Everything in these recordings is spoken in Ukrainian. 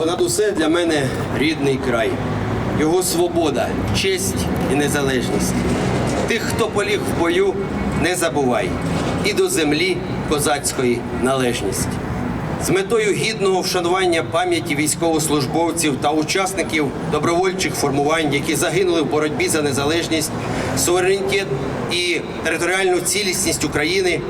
Понад усе для мене рідний край, його свобода, честь і незалежність. Тих, хто поліг в бою, не забувай, і до землі козацької належність. З метою гідного вшанування пам'яті військовослужбовців та учасників добровольчих формувань, які загинули в боротьбі за незалежність, суверенітет і територіальну цілісність України,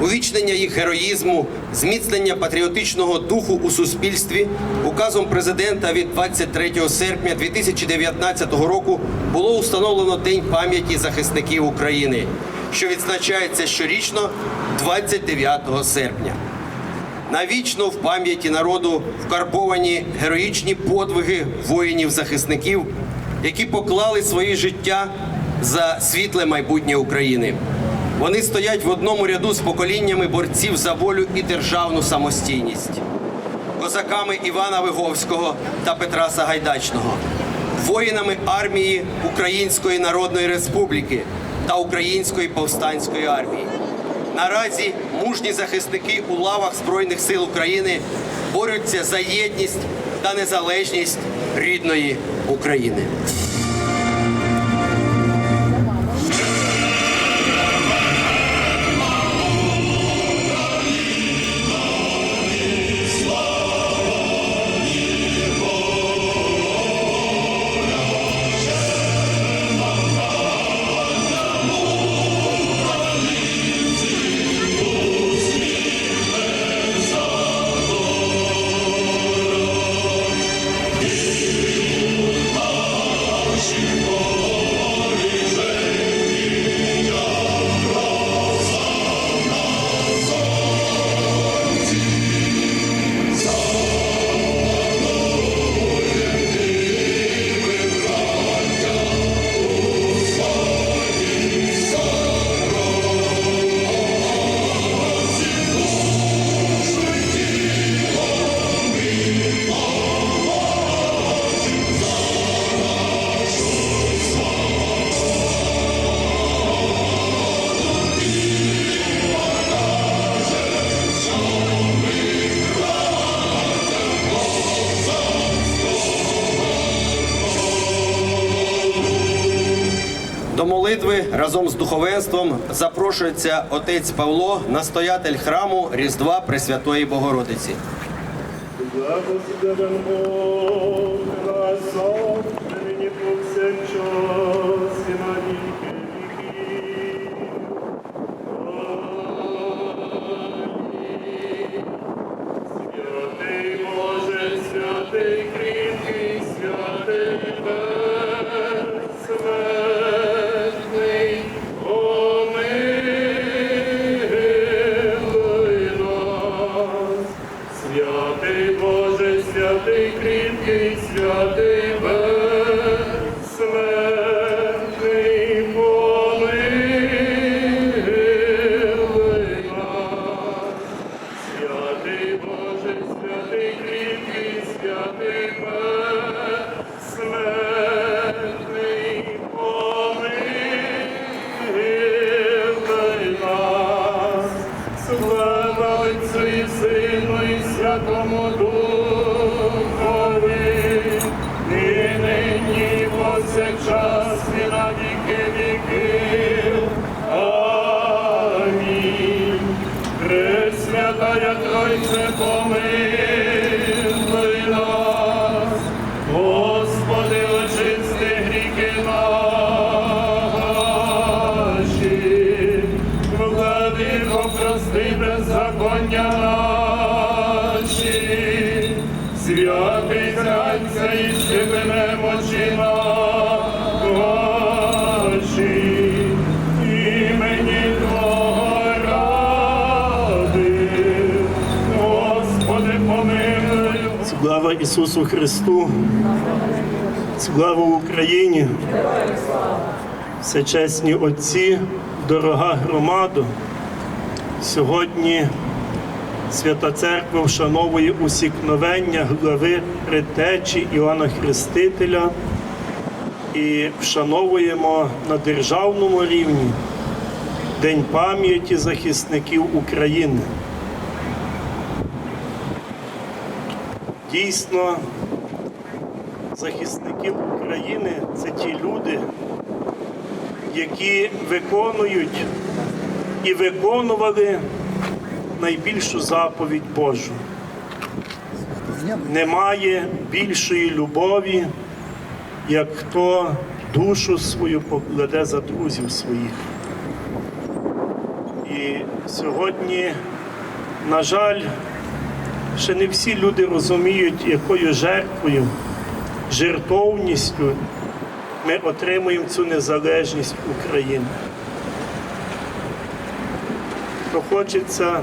увічнення їх героїзму, зміцнення патріотичного духу у суспільстві указом президента від 23 серпня 2019 року було установлено День пам'яті захисників України, що відзначається щорічно 29 серпня. Навічно в пам'яті народу вкарбовані героїчні подвиги воїнів-захисників, які поклали свої життя за світле майбутнє України. Вони стоять в одному ряду з поколіннями борців за волю і державну самостійність, козаками Івана Виговського та Петра Сагайдачного, воїнами армії Української Народної Республіки та Української повстанської армії. Наразі мужні захисники у лавах Збройних сил України борються за єдність та незалежність рідної України. Молитви разом з духовенством запрошується отець Павло, настоятель храму Різдва Пресвятої Богородиці. Тройце, помилуй нас, Господи, очисти гріхи наші, владико, прости беззаконня наші, святий Зрадця і щепене мочі Слава Ісусу Христу! Слава Україні! Всечесні Отці, дорога громада! Сьогодні Свята Церква вшановує усікновення глави предтечі Іоанна Хрестителя і вшановуємо на державному рівні День пам'яті захисників України. Дійсно, захисники України це ті люди, які виконують і виконували найбільшу заповідь Божу. Немає більшої любові, як хто душу свою покладе за друзів своїх. І сьогодні, на жаль, ще не всі люди розуміють, якою жертвою, жертовністю ми отримуємо цю незалежність України. То хочеться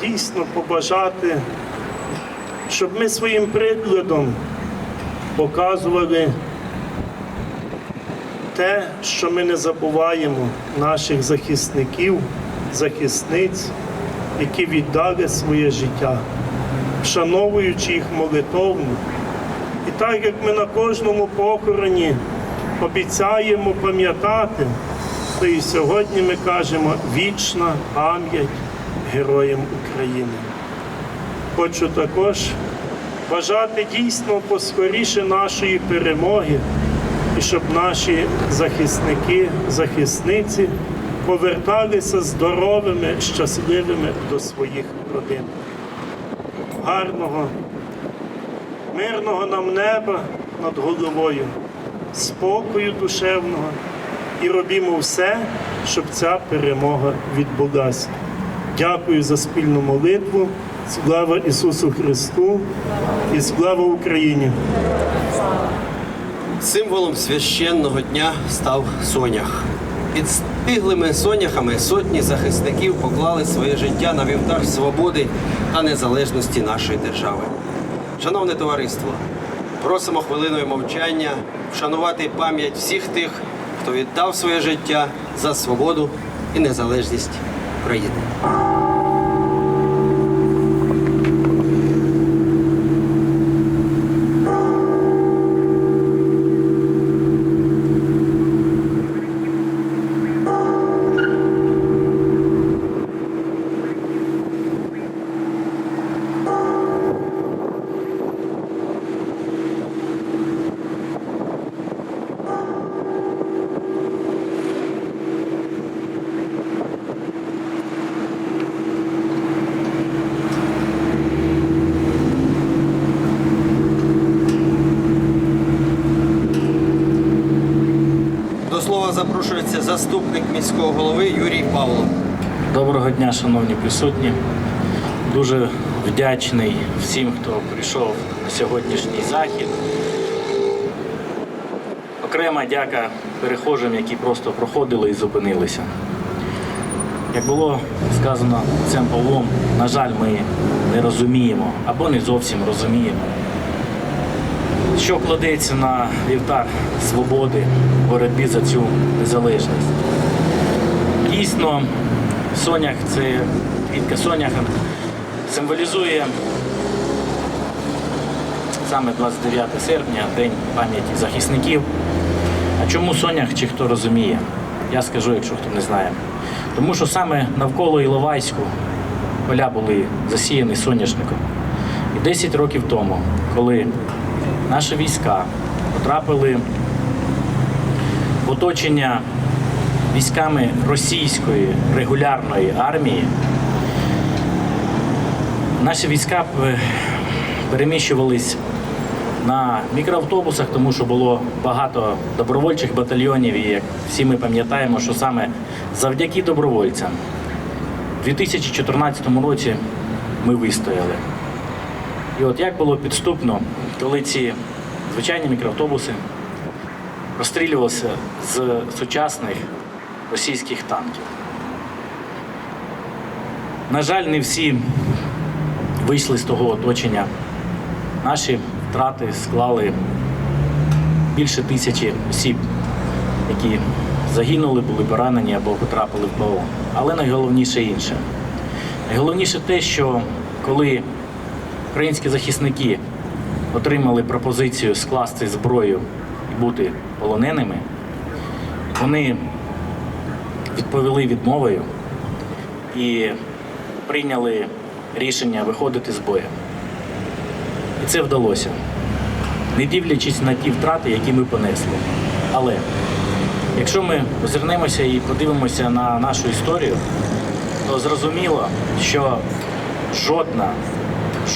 дійсно побажати, щоб ми своїм прикладом показували те, що ми не забуваємо наших захисників, захисниць, які віддали своє життя, вшановуючи їх молитовно. І так як ми на кожному похороні обіцяємо пам'ятати, то і сьогодні ми кажемо вічна пам'ять героям України. Хочу також бажати дійсно поскоріше нашої перемоги і щоб наші захисники, захисниці поверталися здоровими, щасливими до своїх родин. Гарного, мирного нам неба над головою, спокою душевного і робімо все, щоб ця перемога відбулася. Дякую за спільну молитву. Слава Ісусу Христу і слава Україні! Символом священного дня став сонях. Під соняхами сотні захисників поклали своє життя на вівтар свободи та незалежності нашої держави. Шановне товариство, просимо хвилиною мовчання вшанувати пам'ять всіх тих, хто віддав своє життя за свободу і незалежність країни. До слова запрошується заступник міського голови Юрій Павлов. Доброго дня, шановні присутні. Дуже вдячний всім, хто прийшов на сьогоднішній захід. Окрема дяка перехожим, які просто проходили і зупинилися. Як було сказано цим Павлом, на жаль, ми не розуміємо або не зовсім розуміємо, що кладеться на вівтар свободи в боротьбі за цю незалежність. Дійсно, сонях це квітка соняха символізує саме 29 серпня, День пам'яті захисників. А чому сонях чи хто розуміє? Я скажу, якщо хто не знає. Тому що саме навколо Іловайську поля були засіяні соняшником. І 10 років тому, коли наші війська потрапили в оточення військами російської регулярної армії, наші війська е, переміщувались на мікроавтобусах, тому що було багато добровольчих батальйонів, і як всі ми пам'ятаємо, що саме завдяки добровольцям у 2014 році ми вистояли. І от як було підступно, коли ці звичайні мікроавтобуси розстрілювалися з сучасних російських танків. На жаль, не всі вийшли з того оточення. Наші втрати склали більше тисячі осіб, які загинули, були поранені або потрапили в полон. Але найголовніше інше. Найголовніше те, що коли українські захисники отримали пропозицію скласти зброю і бути полоненими, вони відповіли відмовою і прийняли рішення виходити з бою. І це вдалося, не дивлячись на ті втрати, які ми понесли. Але якщо ми озирнемося і подивимося на нашу історію, то зрозуміло, що жодна,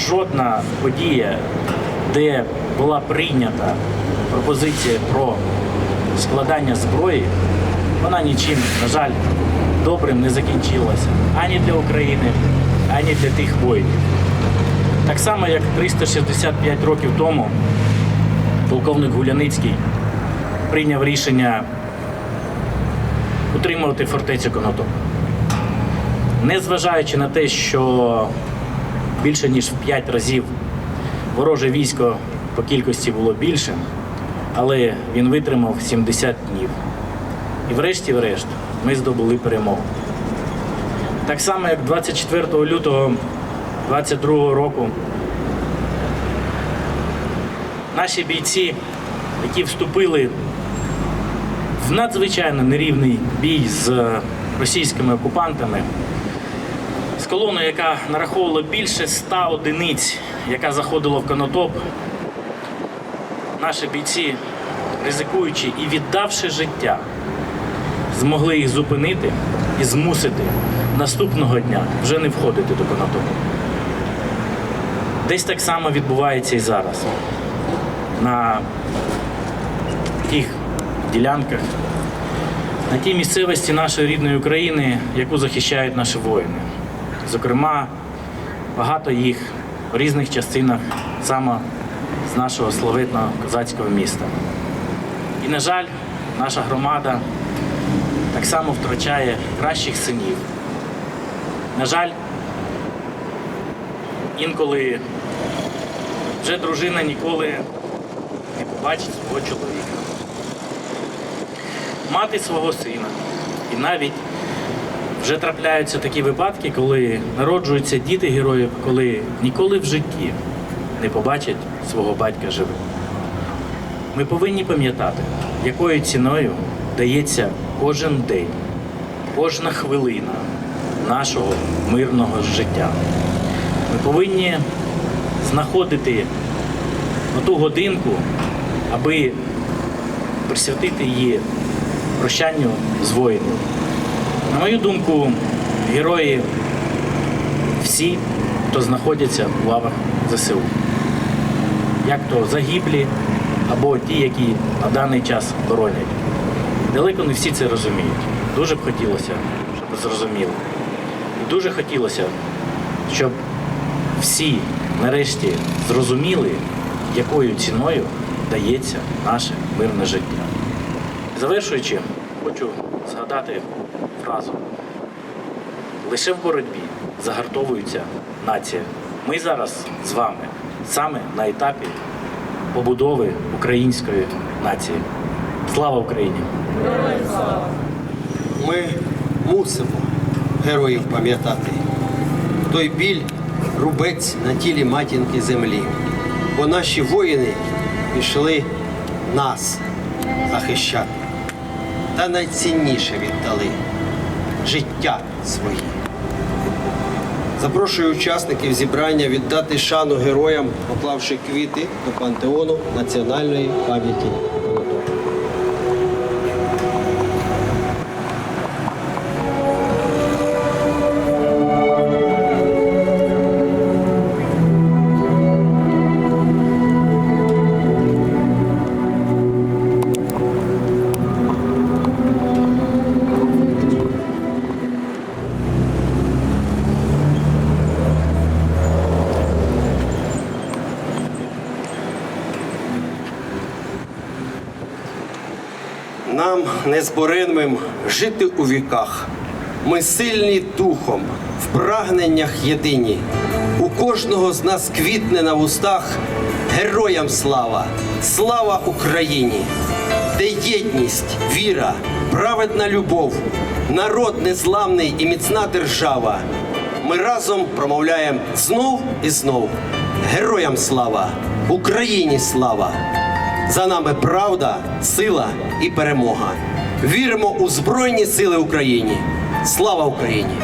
жодна подія, де була прийнята пропозиція про складання зброї, вона нічим, на жаль, добрим не закінчилася ані для України, ані для тих воїнів. Так само, як 365 років тому полковник Гуляницький прийняв рішення утримувати фортецю Конотоп. Незважаючи на те, що більше ніж в 5 разів вороже військо по кількості було більше, але він витримав 70 днів. І врешті-врешт ми здобули перемогу. Так само, як 24 лютого 22 року наші бійці, які вступили в надзвичайно нерівний бій з російськими окупантами, з колоною, яка нараховувала більше 100 одиниць, яка заходила в Конотоп, наші бійці, ризикуючи і віддавши життя, змогли їх зупинити і змусити наступного дня вже не входити до Конотопу. Десь так само відбувається і зараз. На тих ділянках, на тій місцевості нашої рідної України, яку захищають наші воїни. Зокрема, багато їх в різних частинах саме з нашого славетного козацького міста. І, на жаль, наша громада так само втрачає кращих синів. На жаль, інколи вже дружина ніколи не побачить свого чоловіка. Мати свого сина. І навіть вже трапляються такі випадки, коли народжуються діти героїв, коли ніколи в житті не побачать свого батька живим. Ми повинні пам'ятати, якою ціною дається кожен день, кожна хвилина нашого мирного життя. Ми повинні знаходити ту годинку, аби присвятити її прощанню з воїнами. На мою думку, герої всі, хто знаходяться в лавах ЗСУ. Як то загиблі або ті, які на даний час боронять. Далеко не всі це розуміють. Дуже б хотілося, щоб зрозуміли. І дуже хотілося, щоб всі нарешті зрозуміли, якою ціною дається наше мирне життя. Завершуючи, хочу згадати фразу. Лише в боротьбі загартовується нація. Ми зараз з вами саме на етапі побудови української нації. Слава Україні! Ми мусимо героїв пам'ятати. Той біль рубець на тілі матінки землі. Бо наші воїни пішли нас захищати. Та найцінніше віддали життя свої. Запрошую учасників зібрання віддати шану героям, поклавши квіти до пантеону національної пам'яті Нам незборенним жити у віках. Ми сильні духом, в прагненнях єдині. У кожного з нас квітне на вустах героям слава, слава Україні, де єдність, віра, праведна любов, народ незламний і міцна держава. Ми разом промовляємо знов і знов. Героям слава, Україні слава! За нами правда, сила і перемога. Віримо у Збройні Сили України. Слава Україні!